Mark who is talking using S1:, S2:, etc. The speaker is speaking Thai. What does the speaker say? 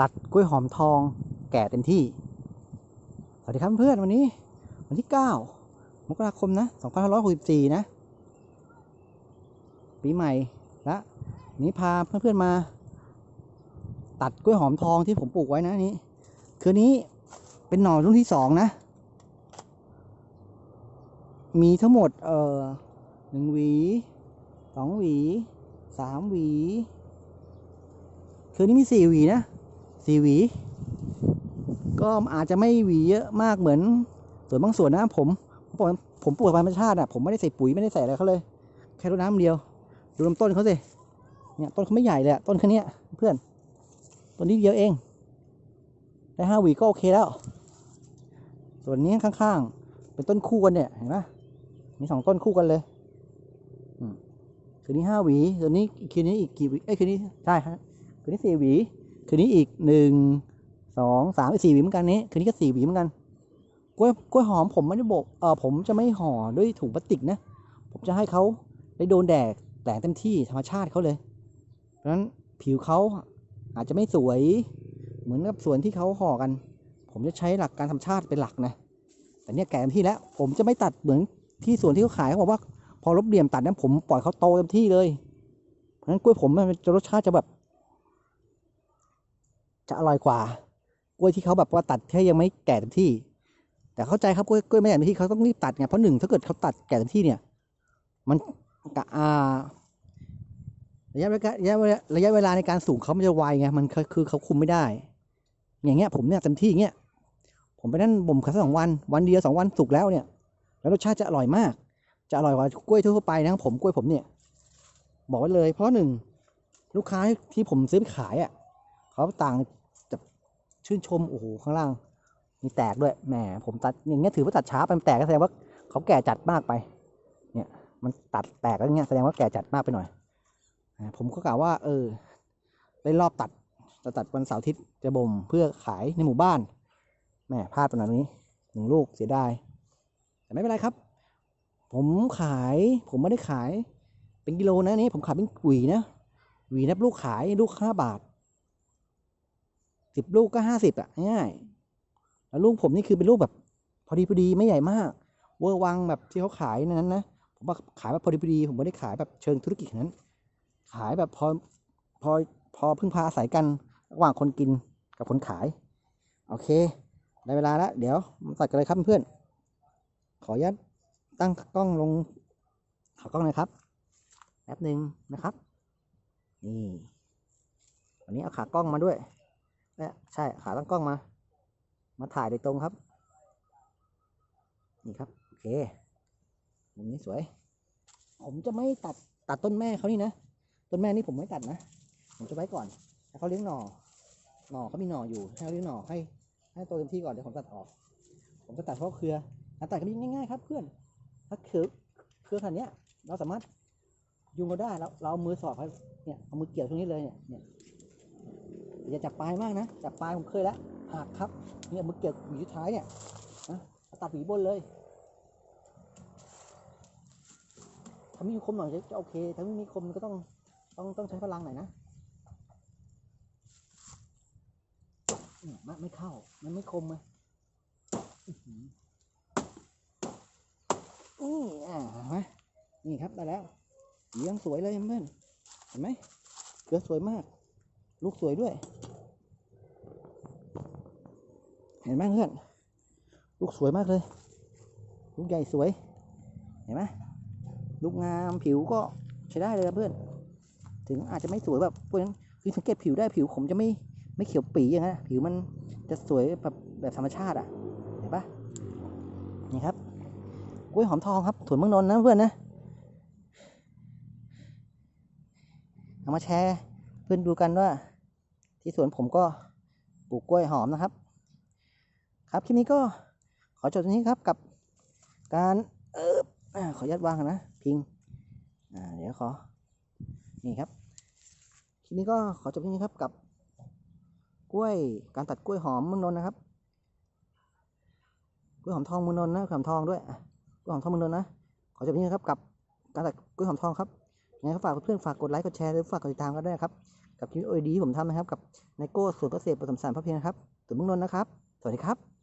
S1: ตัดกล้วยหอมทองแก่เต็มที่ สวัสดีครับเพื่อนวันนี้ วันที่ 9 มกราคมนะ2564 นะ ปีใหม่และนี้พาเพื่อนๆมา ตัดกล้วยหอมทองที่ผมปลูกไว้นะนี่คือนี้เป็นหน่อรุ่นที่สองนะ มีทั้งหมด เอ่อหนึ่งหวีสองหวีสามหวี คือนี้มีสี่หวีนะ สี่หวี ก็อาจจะไม่หวีเยอะมากเหมือนส่วนบางส่วนนะผมผมผมปลูกธรรมชาติอะผมไม่ได้ใส่ปุ๋ยไม่ได้ใส่อะไรเขาเลย แค่รดน้ำเดียว ดูลำต้นเขาสิเนี่ยต้นเขาไม่ใหญ่เลยต้นแค่เนี้ยเพื่อนต้นนี้เดียวเองได้ห้าหวีก็โอเคแล้ว ส่วนนี้ข้างๆ เป็นต้นคู่กันเนี่ยเห็นไหมมีสองต้นคู่กันเลยอืมคืนนี้ห้าหวี ส่วนนี้อีกคืนนี้อีกกี่หวีเอ้ยคืนนี้ใช่ฮะคืนนี้สี่หวี คืนนี้อีกหนึ่งสองสามสี่หวีเหมือนกันนี้ คืนนี้ก็สี่หวีเหมือนกันกล้วยกล้วยหอมผมไม่ได้บอกเออผมจะไม่ห่อด้วยถุงพลาสติกนะ ผมจะให้เขาได้โดนแดดแสงเต็มที่ธรรมชาติเขาเลย เพราะฉะนั้นผิวเขาอาจจะไม่สวยเหมือนกับส่วนที่เขาห่อกัน ผมจะใช้หลักการธรรมชาติเป็นหลักนะ แต่เนี่ยแก่เต็มที่แล้ว ผมจะไม่ตัดเหมือนที่ส่วนที่เขาขายเขาบอกว่า พอลบเหลี่ยมตัดนั้นผมปล่อยเขาโตเต็มที่เลย เพราะฉะนั้นกล้วยผมมันจะรสชาติจะแบบ จะอร่อยกว่ากล้วยที่เขาแบบว่าตัดแค่ยังไม่แก่เต็มที่ แต่เข้าใจครับกล้วยกล้วยไม่แก่เต็มที่เขาต้องรีบตัดไงเพราะหนึ่งถ้าเกิดเขาตัดแก่เต็มที่เนี่ย มันกะอาระยะเวลาระยะเวลาระยะเวลาในการสูงเขาไมันจะไวไงมันคือเขาคุมไม่ได้ อย่างเงี้ยผมเนี่ยเต็มที่เงี้ยผมไปนั่นบ่มแค่สองวันวันเดียวสองวันสุกแล้วเนี่ย แล้วรสชาติจะอร่อยมาก จะอร่อยกว่ากล้วยทั่วไปนะครับผมกล้วยผมเนี่ย บอกไว้เลย เพราะหนึ่งลูกค้าที่ผมซื้อไปขายอะเขาต่าง ชื่นชมโอ้โหข้างล่าง มีแตกด้วยแหมผมตัดอย่างเงี้ยถือว่าตัดช้าไปมันแตกก็แสดงว่าเขาแก่จัดมากไป เนี่ยมันตัดแตกแล้วเงี้ยแสดงว่าแก่จัดมากไปหน่อยผมก็กล่าวว่า เออได้รอบตัดจะตัดวันเสาร์อาทิตย์จะบ่มเพื่อขายในหมู่บ้านแหมพลาดไปหน่อยนี้หนึ่งลูกเสียดายแต่ไม่เป็นไรครับ ผมขายผมไม่ได้ขาย เป็นกิโลนะนี่ผมขายเป็นหวีนะหวีนับลูกขายลูกห้าบาท สิบลูกก็ห้าสิบอะง่ายๆแล้วลูกผมนี่คือเป็นลูกแบบ พอดีพอดีไม่ใหญ่มาก เวอร์วังแบบที่เขาขายนั้นนะผมว่าขายแบบพอดีพอดี ผมไม่ได้ขายแบบเชิงธุรกิจขนาดนั้น ขายแบบพอพอพอพึ่งพาอาศัยกันระหว่างคนกินกับคนขาย โอเค ได้เวลาแล้ว เดี๋ยวมาตัดกันเลยครับเพื่อน ขออนุญาตตั้งกล้องลงขากล้องน่อยครับแป๊บหนึ่งนะครับ นี่ วันนี้เอาขากล้องมาด้วย เนี่ยใช่ขาตั้งกล้องมา มาถ่ายโดยตรงครับ นี่ครับ โอเคมุมนี้สวย ผมจะไม่ตัดตัดต้นแม่เขานี่นะ ต้นแม่นี่ผมไม่ตัดนะ ผมจะไว้ก่อนให้เขาเลี้ยงหน่อ หน่อเขามีหน่ออยู่ ให้เขาเลี้ยงหน่อให้ ให้โตเต็มที่ก่อนเดี๋ยวผมตัดออก ผมจะตัดเพราะเครือการตัดก็มีง่ายๆครับเพื่อน ถ้าเครือเครือขนาดเนี้ยเราสามารถยุงเราได้เราเราเอามือสอดเขาเนี่ย เอามือเกี่ยวตรงนี้เลยเนี่ยเนี่ย อย่าจับปลายมากนะ จับปลายผมเคยแล้วหักครับ เนี่ยมือเกี่ยวหวีท้ายเนี่ยนะตัดหวีบนเลยถ้ามีคมหน่อยจะโอเค ถ้าไม่มีคมก็ต้องต้องต้องใช้พลังหน่อยนะเนี่ยไม่ไม่เข้า มันไม่คมไงอื้อหือนี่อ่าเห็นไหมนี่ครับได้แล้วเลี้ยงสวยเลยเพื่อน เห็นไหมเกลือสวยมาก ลูกสวยด้วย เห็นไหมเพื่อน ลูกสวยมากเลย ลูกใหญ่สวย เห็นไหมลูกงามผิวก็ใช้ได้เลยครับเพื่อน ถึงอาจจะไม่สวยแบบพวกนั้นคือสังเกตผิวได้ผิวผมจะไม่ไม่เขียวปีอย่างนั้นผิวมันจะสวยแบบแบบธรรมชาติอะ เห็นปะนี่ครับกล้วยหอมทองครับสวนเมืองนนท์นะเพื่อนนะ เอามาแชร์ เพื่อนดูกันว่า ที่สวนผมก็ปลูกกล้วยหอมนะครับ ครับคลิปนี้ก็ขอจบตรงนี้ครับกับการเออขออนุญาตวางนะพิงอ่าเดี๋ยวขอ นี่ครับ คลิปนี้ก็ขอจบที่นี้ครับกับ กล้วยการตัดกล้วยหอมมืองนนนะครับ กล้วยหอมทองมืองนนนะกล้วยหอมทองด้วยกล้วยหอมทองมืองนนนะ ขอจบที่นี้ครับกับการตัดกล้วยหอมทองครับ ยังไงก็ฝากเพื่อนๆฝากกดไลค์กดแชร์หรือฝากกดติดตามกันด้วยนะครับกับคลิปโอดีที่ผมทำนะครับกับไนโก้ส่วนเกษตรผสมสารพระเพียงนครับตุ๋นเมืองนนท์นะครับ สวัสดีครับ